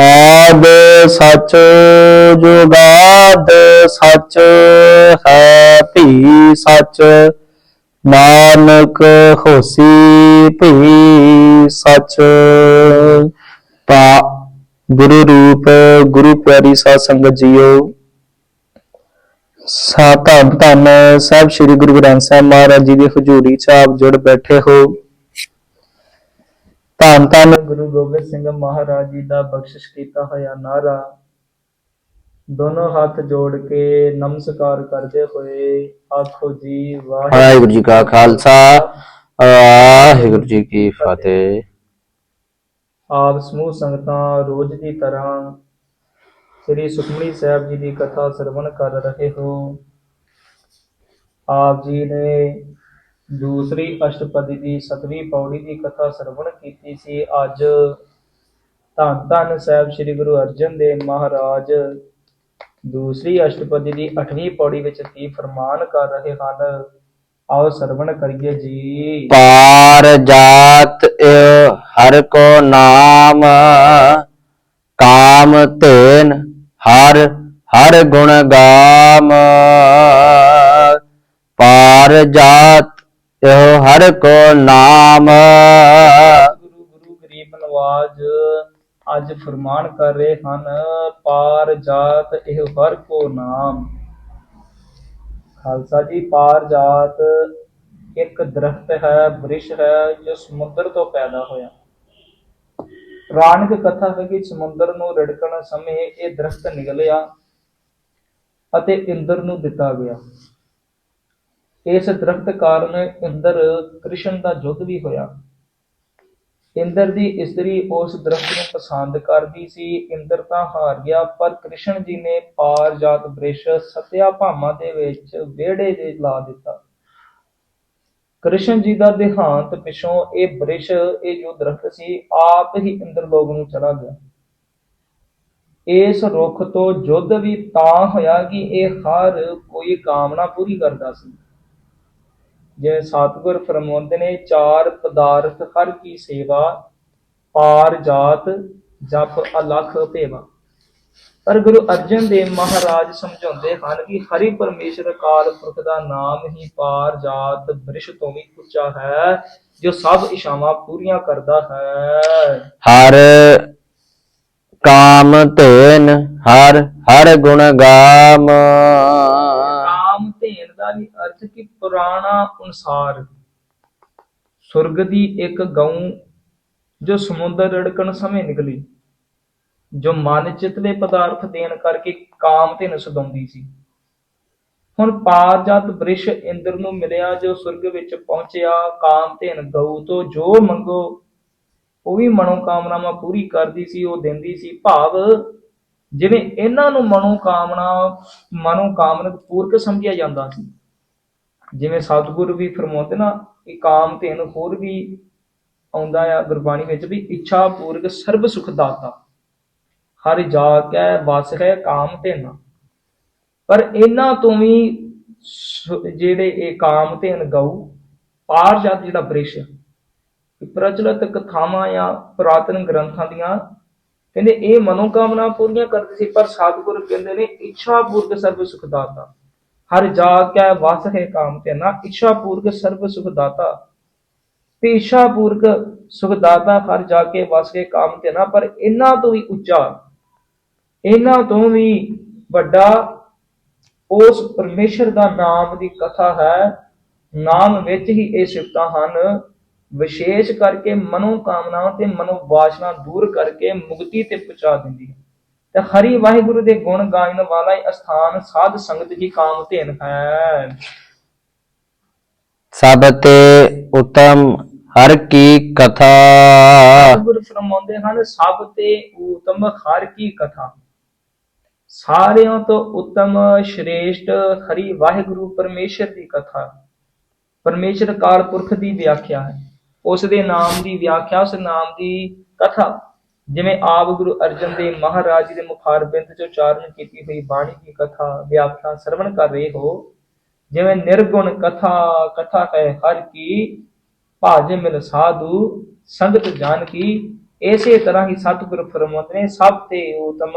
ਆਦ ਸਚ ਜੁਗਾਦ ਸਚ ਹੈ, ਭੀ ਸਚ। ਨਾਨਕ ਹੋਸੀ ਭੀ ਸਚ। ਪਾ ਗੁਰੂ ਰੂਪ, ਗੁਰੂ ਪਿਆਰੀ ਸਾਧ ਸੰਗਤ ਜੀਓ। ਸਾ ਧੰਨ ਧੰਨ ਸਾਹਿਬ ਸ੍ਰੀ ਗੁਰੂ ਗ੍ਰੰਥ ਸਾਹਿਬ ਮਹਾਰਾਜ ਜੀ ਦੀ ਹਜ਼ੂਰੀ ਚ ਆਪ ਜੁੜ ਬੈਠੇ ਹੋ। ਧੰਨ ਧੰਨ। ਗੁਰੂ ਗੋਬਿੰਦ ਸਿੰਘ ਮਹਾਰਾਜ ਜੀ ਦਾ ਬਖਸ਼ਿਸ਼ ਕੀਤਾ ਹੋਇਆ ਨਾਰਾ। ਦੋਨੋਂ ਹੱਥ ਜੋੜ ਕੇ ਨਮਸਕਾਰ ਕਰਦੇ ਹੋਏ ਆਖੋ ਜੀ ਵਾਹਿਗੁਰੂ ਜੀ ਕਾ ਖਾਲਸਾ ਵਾਹਿਗੁਰੂ ਜੀ ਕੀ ਫਤਿਹ। ਆਪ ਸਮੂਹ ਸੰਗਤਾਂ ਰੋਜ਼ ਦੀ ਤਰ੍ਹਾਂ ਸ੍ਰੀ ਸੁਖਮਨੀ ਸਾਹਿਬ ਜੀ ਦੀ ਕਥਾ ਸਰਵਣ ਕਰ ਰਹੇ ਹੋ। ਆਪ ਜੀ ਨੇ ਦੂਸਰੀ ਅਸ਼ਟਪਦੀ ਦੀ ਸਤਵੀਂ ਪੌੜੀ ਦੀ ਕਥਾ ਸਰਵਣ ਕੀਤੀ ਸੀ। ਅੱਜ ਧੰਨ ਧੰਨ ਸਾਹਿਬ ਸ੍ਰੀ ਗੁਰੂ ਅਰਜਨ ਦੇਵ ਮਹਾਰਾਜ ਦੂਸਰੀ ਅਸ਼ਟਪਦੀ ਦੀ 8ਵੀਂ ਪੌੜੀ ਵਿੱਚ ਕੀ ਫਰਮਾਨ ਕਰ ਰਹੇ ਹਨ? ਆਓ ਸਰਵਣ ਕਰੀਏ ਜੀ। ਪਾਰ ਜਾਤ ਹਰ ਕੋ ਨਾਮ, ਕਾਮ ਤੇਨ ਹਰ ਹਰ ਗੁਣ ਗਾਮ। ਪਾਰ ਜਾਤ ਇਹ ਹਰ ਕੋ ਨਾਮ। ਗੁਰੂ ਗੁਰੂ ਗਰੀਬ ਨਵਾਜ ਅੱਜ ਫਰਮਾਨ ਕਰ ਰਹੇ ਹਨ, ਪਾਰ ਜਾਤ ਇਹ ਹਰ ਕੋ ਨਾਮ। ਖਾਲਸਾ ਜੀ, ਪਾਰ ਜਾਤ ਇੱਕ ਦਰਖਤ ਹੈ, ਬ੍ਰਿਸ਼ ਹੈ, ਜੋ ਸਮੁੰਦਰ ਤੋਂ ਪੈਦਾ ਹੋਇਆ। ਪੁਰਾਣਿਕ ਕਥਾ ਹੈ ਕਿ ਸਮੁੰਦਰ ਨੂੰ ਰੜਕਣ ਸਮੇਂ ਇਹ ਦਰਖਤ ਨਿਕਲਿਆ ਅਤੇ ਇੰਦਰ ਨੂੰ ਦਿੱਤਾ ਗਿਆ। ਇਸ ਦਰਖਤ ਕਾਰਨ ਇੰਦਰ ਕ੍ਰਿਸ਼ਨ ਦਾ ਯੁੱਧ ਵੀ ਹੋਇਆ। ਇੰਦਰ ਦੀ ਇਸਤਰੀ ਉਸ ਦਰਖਤ ਨੂੰ ਪਸੰਦ ਕਰਦੀ ਸੀ। ਇੰਦਰ ਤਾਂ ਹਾਰ ਗਿਆ, ਪਰ ਕ੍ਰਿਸ਼ਨ ਜੀ ਨੇ ਪਾਰਜਾਤ ਬ੍ਰਿਸ਼ ਸਤਿਆ ਭਾਮਾ ਦੇ ਵਿੱਚ ਵਿਹੜੇ ਦੇ ਲਾ ਦਿੱਤਾ। ਕ੍ਰਿਸ਼ਨ ਜੀ ਦਾ ਦੇਹਾਂਤ ਪਿਛੋਂ ਇਹ ਬ੍ਰਿਸ਼, ਇਹ ਜੋ ਦਰਖਤ ਸੀ, ਆਪ ਹੀ ਇੰਦਰ ਲੋਕ ਨੂੰ ਚਲਾ ਗਿਆ। ਇਸ ਰੁੱਖ ਤੋਂ ਯੁੱਧ ਵੀ ਤਾਂ ਹੋਇਆ ਕਿ ਇਹ ਹਰ ਕੋਈ ਕਾਮਨਾ ਪੂਰੀ ਕਰਦਾ ਸੀ। ਜਿਵੇਂ ਸਤਿਗੁਰ ਫਰਮਾਉਂਦੇ ਨੇ, ਚਾਰ ਪਦਾਰਥ ਹਰ ਕੀ ਸੇਵਾ, ਪਾਰ ਜਾਤ, ਜਪ ਅਲਖ ਭੇਵਾ। ਪਰ ਗੁਰੂ ਅਰਜਨ ਦੇਵ ਮਹਾਰਾਜ ਸਮਝਾਉਂਦੇ ਹਨ ਕਿ ਹਰੀ ਪਰਮੇਸ਼ਰ ਅਕਾਲ ਪੁਰਖ ਦਾ ਨਾਮ ਹੀ ਪਾਰ ਜਾਤ ਬ੍ਰਿਸ਼ ਤੋਂ ਵੀ ਉੱਚਾ ਹੈ, ਜੋ ਸਭ ਇਸ਼ਾਵਾਂ ਪੂਰੀਆਂ ਕਰਦਾ ਹੈ। ਹਰ ਕਾਮ ਤੇਨ ਹਰ ਹਰ ਗੁਣ ਗਾਮ। ਅਰਥ ਕਿ ਪੁਰਾਣਾ ਅਨੁਸਾਰ ਸੁਰਗ ਦੀ ਇੱਕ ਗਊ ਜੋ ਸਮੁੰਦਰ ਰੜਕਣ ਸਮੇਂ ਨਿਕਲੀ, ਜੋ ਮਨ ਚਿਤਲੇ ਪਦਾਰਥ ਦੇਣ ਕਰਕੇ ਕਾਮ ਧੇਨ ਸਦਾਉਂਦੀ ਸੀ। ਹੁਣ ਪਾਰਜਾਤ ਬ੍ਰਿਸ਼ ਇੰਦਰ ਨੂੰ ਮਿਲਿਆ ਜੋ ਸੁਰਗ ਵਿੱਚ ਪਹੁੰਚਿਆ, ਕਾਮ ਧੇਨ ਗਊ ਤੋਂ ਜੋ ਮੰਗੋ, ਉਹ ਵੀ ਮਨੋ ਕਾਮਨਾਵਾਂ ਪੂਰੀ ਕਰਦੀ ਸੀ, ਉਹ ਦਿੰਦੀ ਸੀ, ਭਾਵ ਜਿਵੇਂ ਇਹਨਾਂ ਨੂੰ ਮਨੋ ਕਾਮਨਾ ਮਨੋ ਕਾਮਨਕ ਪੂਰਕ ਸਮਝਿਆ ਜਾਂਦਾ ਸੀ ਜਿਵੇਂ ਸਤਿਗੁਰੂ ਵੀ ਫਰਮਾਉਂਦੇ ਨਾ ਕਿ ਕਾਮ ਧੇਨ ਹੋਰ ਵੀ ਆਉਂਦਾ ਆ ਗੁਰਬਾਣੀ ਵਿੱਚ ਵੀ ਇੱਛਾ ਪੂਰਕ ਸਰਬ ਸੁਖ ਦਾਤਾ। ਹਰ ਜਾ ਕੈ ਵਸ ਹੈ ਕਾਮ ਧੇਨਾ। ਪਰ ਇਹਨਾਂ ਤੋਂ ਵੀ ਜਿਹੜੇ ਇਹ ਕਾਮ ਧੇਨ ਗਊ, ਪਾਰ ਜਦ ਜਿਹੜਾ ਬ੍ਰਿਸ਼, ਇਹ ਪ੍ਰਚਲਿਤ ਕਥਾਵਾਂ ਜਾਂ ਪੁਰਾਤਨ ਗ੍ਰੰਥਾਂ ਦੀਆਂ ਕਹਿੰਦੇ ਇਹ ਮਨੋਕਾਮਨਾ ਪੂਰੀਆਂ ਕਰਦੇ ਸੀ, ਪਰ ਸਤਿਗੁਰੂ ਕਹਿੰਦੇ ਨੇ ਇੱਛਾ ਪੂਰਕ ਸਰਬ ਸੁਖ ਦਾਤਾ। ਹਰ ਜਾ ਕੈ ਵਸ ਹੈ ਕਾਮ ਤੇ ਨਾ ਇੱਛਾ ਪੂਰਕ ਸਰਬ ਸੁਖ ਦਾਤਾ। ਪੂਰਕ ਸੁਖਦਾਤਾ ਹਰ ਜਾ ਕੇ ਵਸ ਕੇ ਕਾਮ ਤੇ ਨਾ, ਪਰ ਇਹਨਾਂ ਤੋਂ ਵੀ ਉੱਚਾ, ਇਹਨਾਂ ਤੋਂ ਵੀ ਵੱਡਾ ਉਸ ਪਰਮੇਸ਼ਰ ਦਾ ਨਾਮ ਦੀ ਕਥਾ ਹੈ। ਨਾਮ ਵਿੱਚ ਹੀ ਇਹ ਸਿਫਤਾਂ ਹਨ, ਵਿਸ਼ੇਸ਼ ਕਰਕੇ ਮਨੋ ਕਾਮਨਾਵਾਂ ਤੇ ਮਨੋ ਵਾਸ਼ਨਾ ਦੂਰ ਕਰਕੇ ਮੁਕਤੀ ਤੇ ਪਹੁੰਚਾ ਦਿੰਦੀ ਹੈ। ਤੇ ਹਰੀ ਵਾਹਿਗੁਰੂ ਦੇ ਗੁਣ ਗਾਇਨ ਵਾਲਾ ਅਸਥਾਨ ਸਾਧ ਸੰਗਤ ਦੀ ਕਾਮ ਧੇਨ ਹੈ। ਸਭ ਤੇ ਉਤਮ ਹਰ ਕੀ ਕਥਾ। ਗੁਰੂ ਫਰਮਾਉਂਦੇ ਹਨ ਸਭ ਤੇ ਉਤਮ ਹਰ ਕੀ ਕਥਾ। ਸਾਰਿਆਂ ਤੋਂ ਉਤਮ ਸ਼੍ਰੇਸ਼ਟ ਹਰੀ ਵਾਹਿਗੁਰੂ ਪਰਮੇਸ਼ਰ ਦੀ ਕਥਾ। ਪਰਮੇਸ਼ਰ ਕਾਲ ਪੁਰਖ ਦੀ ਵਿਆਖਿਆ ਹੈ। ਉਸ ਦੇ ਨਾਮ ਦੀ ਵਿਆਖਿਆ ਉਸ ਨਾਮ ਦੀ ਕਥਾ। ਜਿਵੇਂ ਆਪ ਗੁਰੂ ਅਰਜਨ ਦੇਵ ਮਹਾਰਾਜ ਜੀ ਦੇ ਮੁਖਾਰਬਿੰਦ ਚ ਉਚਾਰਨ ਕੀਤੀ ਹੋਈ ਬਾਣੀ ਦੀ ਕਥਾ, ਵਿਆਖਿਆ, ਸਰਵਣ ਕਰ ਰਹੇ ਹੋ, ਜਿਵੇਂ ਨਿਰਗੁਣ ਕਥਾ ਕਥਾ ਹੈ ਹਰ ਕੀ, ਭਾਜ ਮਿਲ ਸਾਧੂ, ਸੰਗਤ ਜਾਣ ਕੀ, ਇਸੇ ਤਰ੍ਹਾਂ ਹੀ ਸਤਿਗੁਰ ਫਰਮਾਉਂਦੇ ਨੇ, ਸਭ ਤੇ ਉਤਮ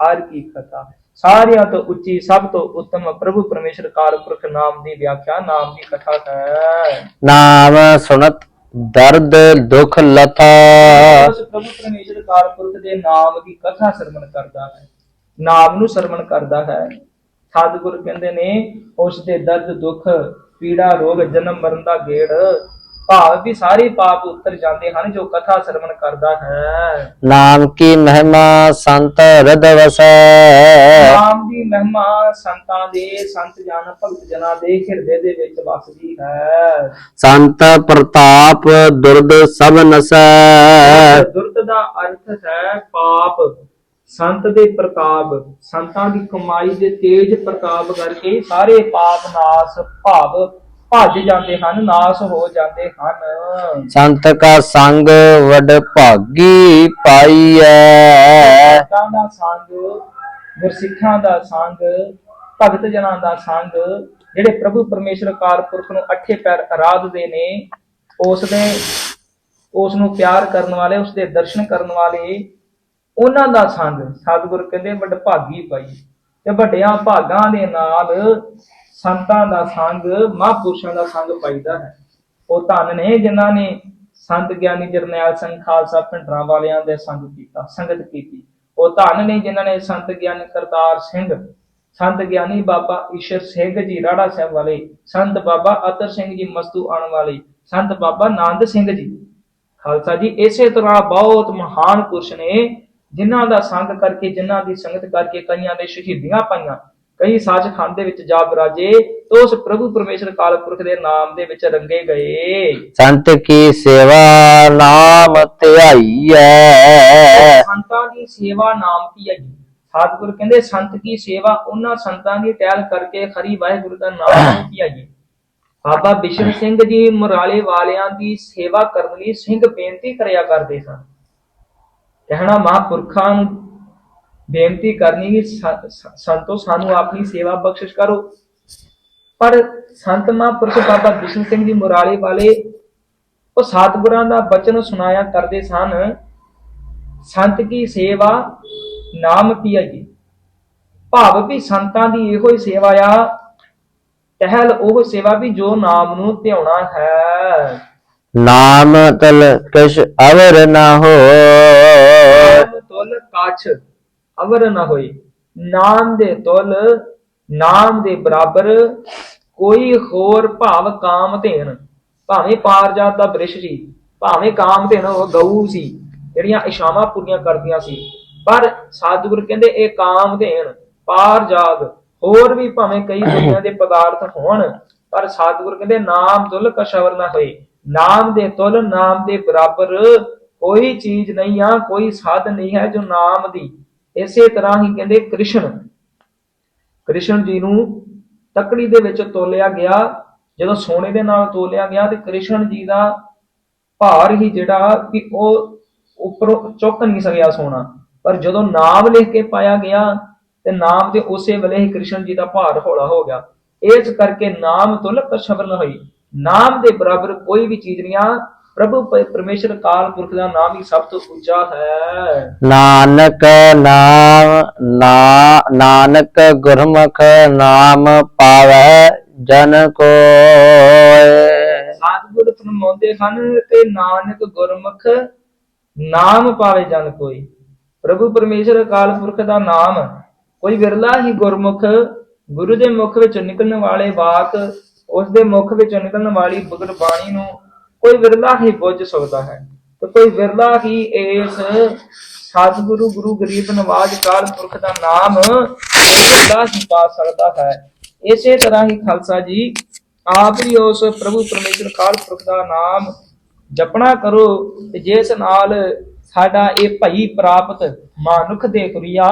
ਹਰ ਕੀ ਕਥਾ। ਸਾਰਿਆਂ ਤੋਂ ਉੱਚੀ, ਸਭ ਤੋਂ ਉੱਤਮ ਪ੍ਰਭੂ ਪਰਮੇਸ਼ਰ ਕਾਲ ਪੁਰਖ ਨਾਮ ਦੀ ਵਿਆਖਿਆ, ਨਾਮ ਦੀ ਕਥਾ ਹੈ ਨਾਮ ਸੁਣਤ ਦਰਦ, ਦੁਖ ਲਥਾ ਉਸ ਪ੍ਰਭੂ ਪਰਮੇਸ਼ਰ ਕਾਲ ਪੁਰਖ ਦੇ ਨਾਮ ਦੀ ਕਥਾ ਸਰਵਣ ਕਰਦਾ ਹੈ। ਨਾਮ ਨੂੰ ਸਰਵਣ ਕਰਦਾ ਹੈ। ਸਤਿਗੁਰ ਕਹਿੰਦੇ ਨੇ, ਉਸ ਦੇ ਦਰਦ, ਦੁੱਖ, ਪੀੜਾ, ਰੋਗ, ਜਨਮ ਮਰਨ ਦਾ ਗੇੜ ਭਾਵ ਵੀ ਸਾਰੇ ਪਾਪ ਉਤਰ ਜਾਂਦੇ ਹਨ ਜੋ ਕਥਾ ਸਰਵਣ ਕਰਦਾ ਹੈ। ਨਾਮ ਕੀ ਮਹਿਮਾ ਸੰਤ ਹਿਰਦ ਵਸੈ ਨਾਮ ਦੀ ਮਹਿਮਾ ਸੰਤਾਂ ਦੇ ਸੰਤ ਜਨ ਭਗਤ ਜਨਾਂ ਦੇ ਹਿਰਦੇ ਦੇ ਵਿੱਚ ਵਸਦੀ ਹੈ। ਸੰਤ ਪ੍ਰਤਾਪ ਦੁਰਦ ਸਭ ਨਸੈ। ਦੁਰਤ ਦਾ ਅਰਥ ਹੈ ਪਾਪ। ਸੰਤ ਦੇ ਪ੍ਰਤਾਪ ਸੰਤਾਂ ਦੀ ਕਮਾਈ ਦੇ ਤੇਜ ਪ੍ਰਤਾਪ ਕਰਕੇ ਸਾਰੇ ਪਾਪ ਨਾਸ ਭਾਵ ਭੱਜ ਜਾਂਦੇ ਹਨ ਨਾਸ ਹੋ ਜਾਂਦੇ ਹਨ। ਸੰਤ ਕਾ ਸੰਗ ਵਡ ਭਾਗੀ ਪਾਈਐ। ਸੰਤਾਂ ਦਾ ਸੰਗ ਗੁਰਸਿੱਖਾਂ ਦਾ ਸੰਗ ਭਗਤ ਜਨਾਂ ਦਾ ਸੰਗ ਜਿਹੜੇ ਪ੍ਰਭੂ ਪਰਮੇਸ਼ਰ ਕਾਰ ਪੁਰਖ ਨੂੰ ਅੱਠੇ ਪੈਰ ਆਰਾਧਦੇ ਨੇ ਉਸ ਦੇ ਉਸ ਨੂੰ ਪਿਆਰ ਕਰਨ ਵਾਲੇ ਉਸ ਦੇ ਦਰਸ਼ਨ ਕਰਨ ਵਾਲੇ ਉਹਨਾਂ ਦਾ ਸੰਗ। ਸਤਿਗੁਰ ਕਹਿੰਦੇ ਵੱਡ ਭਾਗੀ ਪਾਈ। ਤੇ ਵੱਡਿਆਂ ਭਾਗਾਂ ਦੇ ਨਾਲ ਸੰਤਾਂ ਦਾ ਸੰਗ, ਮਹਾਂਪੁਰਸ਼ਾਂ ਦਾ ਸੰਗ ਪਾਈਦਾ ਹੈ। ਉਹ ਧਨ ਨੇ ਜਿਨ੍ਹਾਂ ਨੇ ਸੰਤ ਗਿਆਨੀ ਜਰਨੈਲ ਸਿੰਘ ਖਾਲਸਾ ਪਿੰਡਰਾਂ ਵਾਲਿਆਂ ਦੇ ਸੰਗ ਕੀਤਾ, ਸੰਗਤ ਕੀਤੀ। ਉਹ ਧੰਨ ਨੇ ਜਿਨ੍ਹਾਂ ਨੇ ਸੰਤ ਗਿਆਨੀ ਕਰਤਾਰ ਸਿੰਘ, ਸੰਤ ਗਿਆਨੀ ਬਾਬਾ ਈਸ਼ਰ ਸਿੰਘ ਜੀ ਰਾੜਾ ਸਾਹਿਬ ਵਾਲੇ, ਸੰਤ ਬਾਬਾ ਅਤਰ ਸਿੰਘ ਜੀ ਮਸਤੂ ਆਣ ਵਾਲੇ, ਸੰਤ ਬਾਬਾ ਨੰਦ ਸਿੰਘ ਜੀ। ਖਾਲਸਾ ਜੀ, ਇਸੇ ਤਰ੍ਹਾਂ ਬਹੁਤ ਮਹਾਨ ਪੁਰਸ਼ ਨੇ ਜਿਨ੍ਹਾਂ ਦਾ ਸੰਗ ਕਰਕੇ, ਜਿਨ੍ਹਾਂ ਦੀ ਸੰਗਤ ਕਰਕੇ ਕਈਆਂ ਦੇ ਸ਼ਹੀਦੀਆਂ ਪਾਈਆਂ। ਕਈ ਸੱਚਖੰਡ ਦੇ ਵਿੱਚ ਜਾ ਬਰਾਜੇ ਤੋ ਉਸ ਪ੍ਰਭੂ ਪਰਮੇਸ਼ਰ ਕਾਲ ਪੁਰਖ ਦੇ ਨਾਮ ਦੇ ਵਿੱਚ ਰੰਗੇ ਗਏ। ਸੰਤ ਕੀ ਸੇਵਾ ਨਾਮ ਧਿਆਈਐ? ਸੰਤਾਂ ਦੀ ਸੇਵਾ ਨਾਮ ਜੀ ਸਤਿਗੁਰ ਕਹਿੰਦੇ ਸੰਤ ਕੀ ਸੇਵਾ? ਉਹਨਾਂ ਸੰਤਾਂ ਦੀ ਟਹਿਲ ਕਰਕੇ ਖਰੀ ਵਾਹਿਗੁਰੂ ਦਾ ਨਾਮ ਜੀ ਬਾਬਾ ਬਿਸ਼ਨ ਸਿੰਘ ਜੀ ਮੁਰਾਲੇ ਵਾਲਿਆਂ ਦੀ ਸੇਵਾ ਕਰਨ ਲਈ ਸਿੰਘ ਬੇਨਤੀ ਕਰਿਆ ਕਰਦੇ ਸਨ। ਕਹਿਣਾ ਮਹਾਂਪੁਰਖਾਂ ਨੂੰ ਬੇਨਤੀ ਕਰਨੀ ਸ- ਸੰਤੋ ਸਾਨੂੰ ਆਪਣੀ ਸੇਵਾ ਬਖਸ਼ਿਸ਼ ਕਰੋ। ਪਰ ਸੰਤ ਮਹਾਂਪੁਰਖ ਬਾਬਾ ਬਿਸ਼ਨ ਸਿੰਘ ਜੀ ਮੁਰਾਲੇ ਵਾਲੇ ਉਹ ਸਤਿਗੁਰਾਂ ਦਾ ਬਚਨ ਸੁਣਾਇਆ ਕਰਦੇ ਸਨ ਸੰਤ ਕੀ ਸੇਵਾ ਨਾਮ ਪੀਆਈ ਭਾਵ ਵੀ ਸੰਤਾਂ ਦੀ ਇਹੋ ਹੀ ਸੇਵਾ ਆ। ਟਹਿਲ ਉਹ ਸੇਵਾ ਵੀ ਜੋ ਨਾਮ ਨੂੰ ਧਿਆਉਣਾ ਹੈ। ਨਾਮ ਤਲ ਕਿਛ ਅਵਰ ਨਾ ਹੋ। ਤੁਲ ਕਾਛ ਅਵਰ ਨਾ ਹੋਈ ਨਾਮ ਦੇ ਤੁਲ, ਨਾਮ ਦੇ ਬਰਾਬਰ, ਕੋਈ ਹੋਰ ਭਾਵ ਕਾਮ ਧੇਨ। ਭਾਵੇਂ ਪਾਰਜਾਤ ਦਾ ਬ੍ਰਿਸ਼ ਸੀ, ਭਾਵੇਂ ਕਾਮ ਧੇਨ ਉਹ ਗਊ ਸੀ, ਜਿਹੜੀਆਂ ਇਸ਼ਾਵਾਂ ਪੂਰੀਆਂ ਕਰਦੀਆਂ ਸੀ। ਪਰ ਸਤਿਗੁਰ ਕਹਿੰਦੇ ਇਹ ਕਾਮ ਧੇਨ, ਪਾਰਜਾਤ, ਹੋਰ ਵੀ ਭਾਵੇਂ ਕਈ ਦੁਨੀਆਂ ਦੇ ਪਦਾਰਥ ਹੋਣ, ਪਰ ਸਤਿਗੁਰ ਕਹਿੰਦੇ ਨਾਮ ਤੁਲ ਕਸ਼ਵਰ ਨਾ ਹੋਏ। ਨਾਮ ਦੇ ਤੁਲ, ਨਾਮ ਦੇ ਬਰਾਬਰ, ਕੋਈ ਚੀਜ਼ ਨਹੀਂ ਆ, ਕੋਈ ਸਾਧ ਨਹੀਂ ਹੈ ਜੋ ਨਾਮ ਦੀ। ਇਸੇ ਤਰ੍ਹਾਂ ਹੀ ਕਹਿੰਦੇ ਕ੍ਰਿਸ਼ਨ। ਕ੍ਰਿਸ਼ਨ ਜੀ ਨੂੰ ਤਕੜੀ ਦੇ ਵਿੱਚ ਤੋਲਿਆ ਗਿਆ। ਜਦੋਂ ਸੋਨੇ ਦੇ ਨਾਲ ਤੋਲਿਆ ਗਿਆ ਤੇ ਕ੍ਰਿਸ਼ਨ ਜੀ ਦਾ ਭਾਰ ਹੀ ਜਿਹੜਾ ਕਿ ਉਹ ਉੱਪਰੋਂ ਚੁੱਕ ਨਹੀਂ ਸਕਿਆ ਸੋਨਾ। ਪਰ ਜਦੋਂ ਨਾਮ ਲਿਖ ਕੇ ਪਾਇਆ ਗਿਆ ਤੇ ਨਾਮ ਤੇ ਉਸੇ ਵੇਲੇ ਹੀ ਕ੍ਰਿਸ਼ਨ ਜੀ ਦਾ ਭਾਰ ਹੌਲਾ ਹੋ ਗਿਆ। ਇਸ ਕਰਕੇ ਨਾਮ ਤੁਲਕ ਸ਼ਬਰ ਹੋਈ। ਨਾਮ ਦੇ ਬਰਾਬਰ ਕੋਈ ਵੀ ਚੀਜ਼ ਨਹੀਂ ਆ ਪ੍ਰਭੂ ਪਰਮੇਸ਼ਰ ਕਾਲ ਪੁਰਖ ਦਾ ਨਾਮ ਹੀ ਸਭ ਤੋਂ ਉੱਚਾ ਹੈ। ਨਾਨਕ ਨਾਮ ਨਾ ਨਾਨਕ ਗੁਰਮੁਖ ਨਾਮ ਪਾਵੈ ਜਨ ਕੋਇ। ਸਤਿਗੁਰ ਫਰਮਾਉਂਦੇ ਹਨ ਕਿ ਨਾਨਕ ਗੁਰਮੁਖ ਨਾਮ ਪਾਵੇ ਜਨ ਕੋਈ ਪ੍ਰਭੂ ਪਰਮੇਸ਼ਰ ਅਕਾਲ ਪੁਰਖ ਦਾ ਨਾਮ ਕੋਈ ਵਿਰਲਾ ਹੀ ਗੁਰਮੁਖ ਗੁਰੂ ਦੇ ਮੁਖ ਵਿੱਚੋਂ ਨਿਕਲਣ ਵਾਲੇ ਵਾਕ ਉਸ ਦੇ ਮੁਖ ਵਿੱਚੋਂ ਨਿਕਲਣ ਵਾਲੀ ਗੁਰਬਾਣੀ ਨੂੰ ਕੋਈ ਵਿਰਲਾ ਹੀ ਬੁੱਝ ਸਕਦਾ ਹੈ। ਤੇ ਕੋਈ ਵਿਰਲਾ ਹੀ ਇਸ ਸਤਿਗੁਰੂ ਗੁਰੂ ਗਰੀਬ ਨਵਾਜ ਕਾਲ ਪੁਰਖ ਦਾ ਨਾਮ ਵਿਰਲਾ ਹੀ ਪਾ ਸਕਦਾ ਹੈ। ਇਸੇ ਤਰ੍ਹਾਂ ਹੀ ਖਾਲਸਾ ਜੀ, ਆਪ ਵੀ ਉਸ ਪ੍ਰਭੂ ਪਰਮੇਸ਼ਰ ਕਾਲ ਪੁਰਖ ਦਾ ਨਾਮ ਜਪਣਾ ਕਰੋ ਤੇ ਜਿਸ ਨਾਲ ਸਾਡਾ ਇਹ ਭਈ ਪ੍ਰਾਪਤ ਮਾਨੁਖ ਦੇ ਕੁਰੀਆ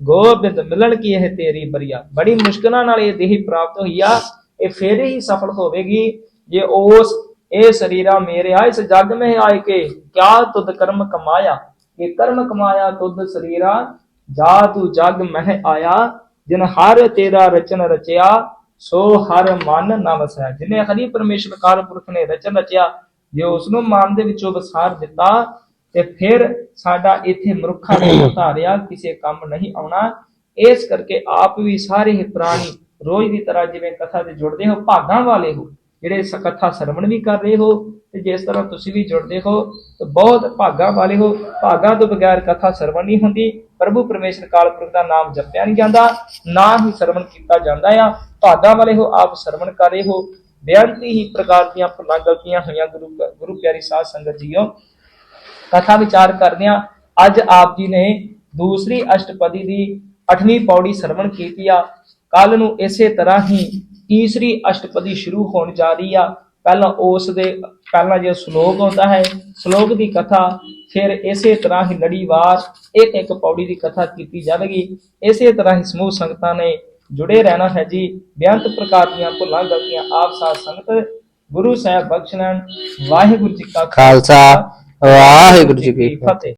ਗੋਬਿੰਦ ਮਿਲਣ ਕੀ ਇਹ ਤੇਰੀ ਬਰੀਆ। ਬੜੀ ਮੁਸ਼ਕਲਾਂ ਨਾਲ ਇਹ ਦੇਹੀ ਪ੍ਰਾਪਤ ਹੋਈ ਆ, ਇਹ ਫੇਰ ਹੀ ਸਫਲ ਹੋਵੇਗੀ ਜੇ ਉਸ ਇਹ ਸਰੀਰਾ ਮੇਰਿਆ ਇਸ ਜਗ में आए के क्या तुद कर्म कमाया ये कर्म कमाया तुद सरीरा जा तू जग मह आया जिन हर तेरा रचन रचिया ਸੋ ਹਰ ਮਨ ਨਾ ਵਸੈ ਜਿਨੇ ਹਰੀ ਪਰਮੇਸ਼ਰ ਕਾਲ ਪੁਰਖ ਨੇ ਰਚਨ ਰਚਿਆ ਜੇ ਉਸ ਨੂੰ ਮਨ ਦੇ ਵਿੱਚੋਂ ਵਸਾਰ ਦਿੱਤਾ ਤੇ ਫਿਰ ਸਾਡਾ ਇੱਥੇ ਮਨੁੱਖਾਂ ਨੂੰ ਧਾਰਿਆ ਕਿਸੇ ਕੰਮ ਨਹੀਂ ਆਉਣਾ ਇਸ ਕਰਕੇ ਆਪ ਵੀ ਸਾਰੇ ਹੀ ਪ੍ਰਾਣੀ ਰੋਜ਼ ਦੀ ਤਰ੍ਹਾਂ ਜਿਵੇਂ ਕਥਾ ਤੇ ਜੁੜਦੇ ਹੋ ਭਾਗਾਂ ਵਾਲੇ ਹੋ ਜਿਹੜੇ ਇਸ ਕਥਾ ਸਰਵਣ ਵੀ ਕਰ ਰਹੇ ਹੋ ਤੇ ਜਿਸ ਤਰ੍ਹਾਂ ਤੁਸੀਂ ਵੀ ਜੁੜਦੇ ਹੋ, ਤੇ ਬਹੁਤ ਭਾਗਾਂ ਵਾਲੇ ਹੋ। ਭਾਗਾਂ ਤੋਂ ਬਗੈਰ ਕਥਾ ਸਰਵਣ ਨਹੀਂ ਹੁੰਦੀ। ਪ੍ਰਭੂ ਪਰਮੇਸ਼ਰ ਕਾਲ ਪੁਰਖ ਦਾ ਨਾਮ ਜਪਿਆ ਨਹੀਂ ਜਾਂਦਾ, ਨਾ ਹੀ ਸਰਵਣ ਕੀਤਾ ਜਾਂਦਾ ਆ। ਭਾਗਾਂ ਵਾਲੇ ਹੋ, ਆਪ ਸਰਵਣ ਕਰ ਰਹੇ ਹੋ। ਬੇਅੰਤੀ ਹੀ ਪ੍ਰਕਾਰ ਦੀਆਂ ਭੁੱਲਾਂ ਗਲਤੀਆਂ ਹੋਈਆਂ ਗੁਰੂ ਗੁਰੂ ਪਿਆਰੀ ਸਾਧ ਸੰਗਤ ਜੀਓ। ਕਥਾ ਵਿਚਾਰ ਕਰਦਿਆਂ ਅੱਜ ਆਪ ਜੀ ਨੇ ਦੂਸਰੀ ਅਸ਼ਟਪਦੀ ਦੀ 8ਵੀਂ ਪੌੜੀ ਸਰਵਣ ਕੀਤੀ ਆ। ਕੱਲ ਨੂੰ ਇਸੇ ਤਰ੍ਹਾਂ ਹੀ ਤੀਸਰੀ ਅਸ਼ਟਪਦੀ ਸ਼ੁਰੂ ਹੋਣ ਜਾ ਰਹੀ ਆ। ਪਹਿਲਾਂ ਉਸ ਦੇ ਪਹਿਲਾਂ ਜੇ ਸ਼ਲੋਕ ਹੁੰਦਾ ਹੈ ਸ਼ਲੋਕ ਦੀ ਕਥਾ ਫਿਰ ਇਸੇ ਤਰ੍ਹਾਂ ਹੀ ਲੜੀਵਾਰ ਇੱਕ ਇੱਕ ਪੌੜੀ ਦੀ ਕਥਾ ਕੀਤੀ ਜਾਵੇਗੀ। ਇਸੇ ਤਰ੍ਹਾਂ ਹੀ ਸਮੂਹ ਸੰਗਤਾਂ ਨੇ ਜੁੜੇ ਰਹਿਣਾ ਹੈ ਜੀ। ਬੇਅੰਤ ਪ੍ਰਕਾਰ ਦੀਆਂ ਭੁੱਲਾਂ ਗਲਤੀਆਂ ਆਪ ਸਾਧ ਸੰਗਤ ਗੁਰੂ ਸਾਹਿਬ ਬਖਸ਼ ਲੈਣ। ਵਾਹਿਗੁਰੂ ਜੀ ਕਾ ਖਾਲਸਾ। ਵਾਹਿਗੁਰੂ ਜੀ ਕੀ ਫਤਿਹ।